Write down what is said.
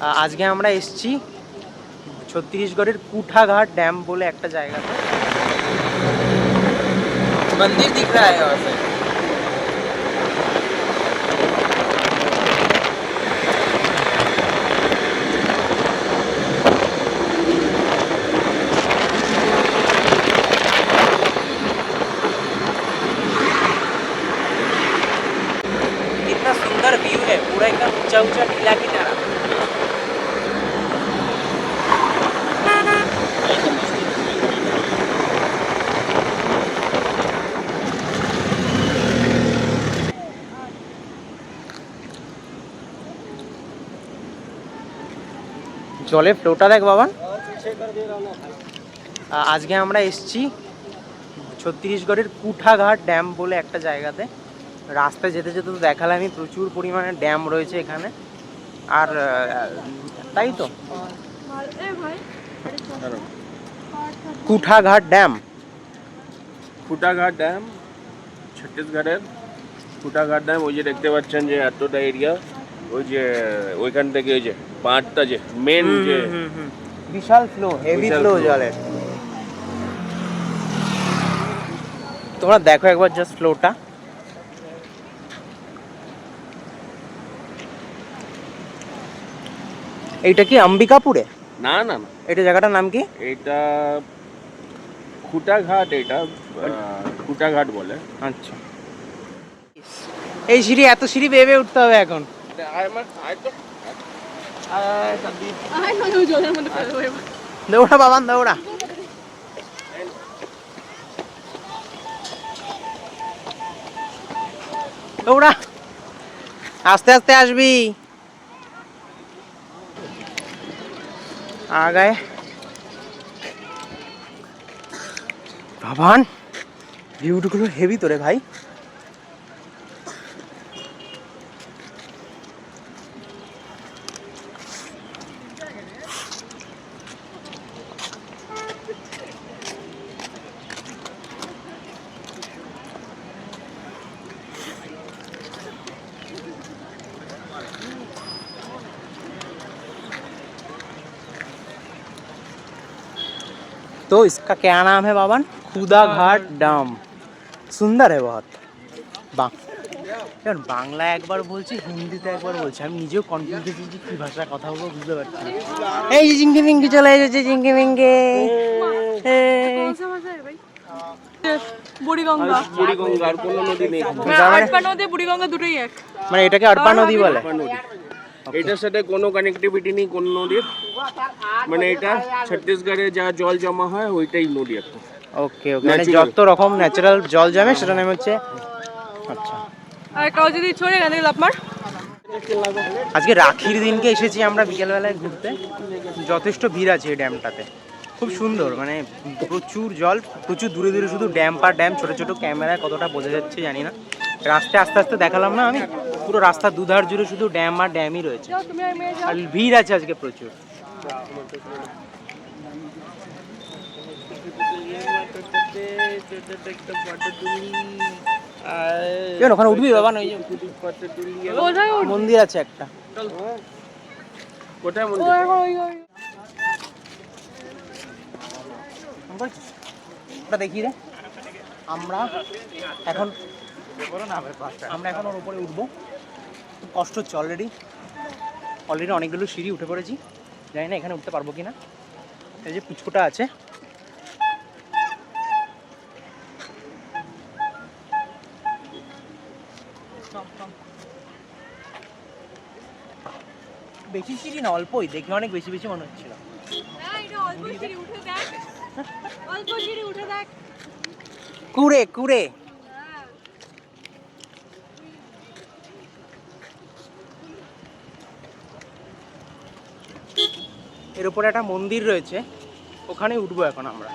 আ- আজকে আমরা এসছি ছত্তিশগড়ের কুঠাঘাট ড্যাম বলে একটা জায়গাতে মন্দির দিখ রা হ্যায় ওয়ার সে कितना सुंदर व्यू है पूरा एकदम ऊंचा ऊंचा टीला की तरह জলে ফ্লোটা দেখ বাবা। আজকে আমরা এসছি ছত্তিশগড়ের কুঠাঘাট ড্যাম বলে একটা জায়গাতে। রাস্তায় যেতে যেতে তো দেখালামই, প্রচুর পরিমাণে ড্যাম রয়েছে এখানে। আর তাই তো? কুঠাঘাট ড্যাম। ফুটাঘাট ড্যাম, ছত্তিশগড়ের ফুটাঘাট ড্যাম, ওই যে দেখতে পাচ্ছেন যে এতটা এরিয়া ওই যে ওইখান থেকে ওই যে পাঁচটা যে মেন যে বিশাল ফ্লো হেভি ফ্লো জলের তোমরা দেখো একবার জাস্ট ফ্লোটা এইটা কি অম্বিকাপুরে? না না না। এটা জায়গাটার নাম কি? এটা খুটাঘাট এটা আহ, খুটাঘাট বলে। আচ্ছা। এই সিঁড়ি এত সিঁড়ি বেয়ে উঠতে হবে এখন। আয় মানে এবার। দৌড়া বাবান দৌড়া। দৌড়া। আস্তে আস্তে আসবি। আগায় বাবান ভিউগুলো হেভি তোরে ভাই। तो इसका क्या नाम है बाबन खुदा घाट डैम সুন্দর है बहुत বাং যেমন বাংলা একবার বলছি হিন্দিতে একবার বলছি আমি নিজেও কনফিউজ হচ্ছি যে কী ভাষা কথা বলবো বুঝতে পারছি না। এই যে জিঙ্কি মিঙ্কি চলে এসেছে জিঙ্কি মিঙ্কি कौन सा भाषा है भाई বুড়িগঙ্গা বুড়িগঙ্গা আর কোনো নদী নেই হ্যাঁ আটপা নদী বুড়িগঙ্গা দুটোই এক মানে এটাকে আরপা নদী বলে আরপা নদী এটার সাথে কোনো কানেক্টিভিটি নেই কোন নদীর। মানে এটা ছত্তিশগড়ে যা জল জমা হয় ওইটাই নদী একটা। ওকে ওকে মানে যত রকম ন্যাচারাল জল জমে সেটা নাম হচ্ছে আচ্ছা। আর কাউ যদি ছড়ে থেকে লাভ আজকে রাখির দিনকে এসেছি আমরা বিকেলবেলায় ঘুরতে। যথেষ্ট ভিড় আছে এই ড্যামটাতে। খুব সুন্দর মানে প্রচুর জল প্রচুর দূরে দূরে শুধু ড্যাম পার ড্যাম ছোট ছোট ক্যামেরায় কতটা বোঝা যাচ্ছে জানি না। রাস্তায় আস্তে আস্তে দেখালাম না আমি? পুরো রাস্তার দুধার জুড়ে শুধু ড্যাম আর ড্যামই রয়েছে। আর ভিড় আছে আজকে প্রচুর। ওখানে উঠবি বাবা না মন্দির আছে একটা। কোথায় মন্দির? দেখি রে। আমরা এখন আমরা এখন ওর উপরে উঠবো। কষ্ট হচ্ছে অলরেডি অলরেডি অনেকগুলো সিঁড়ি উঠে পড়েছি। জানি না এখানে উঠতে পারব কিনা। এই যে পুচকুটা আছে। বেশি সিঁড়ি না অল্পই। দেখে অনেক বেশি বেশি মনে হচ্ছিল। কুড়ে কুড়ে। এর উপরে একটা মন্দির রয়েছে। ওখানে উঠবো এখন আমরা।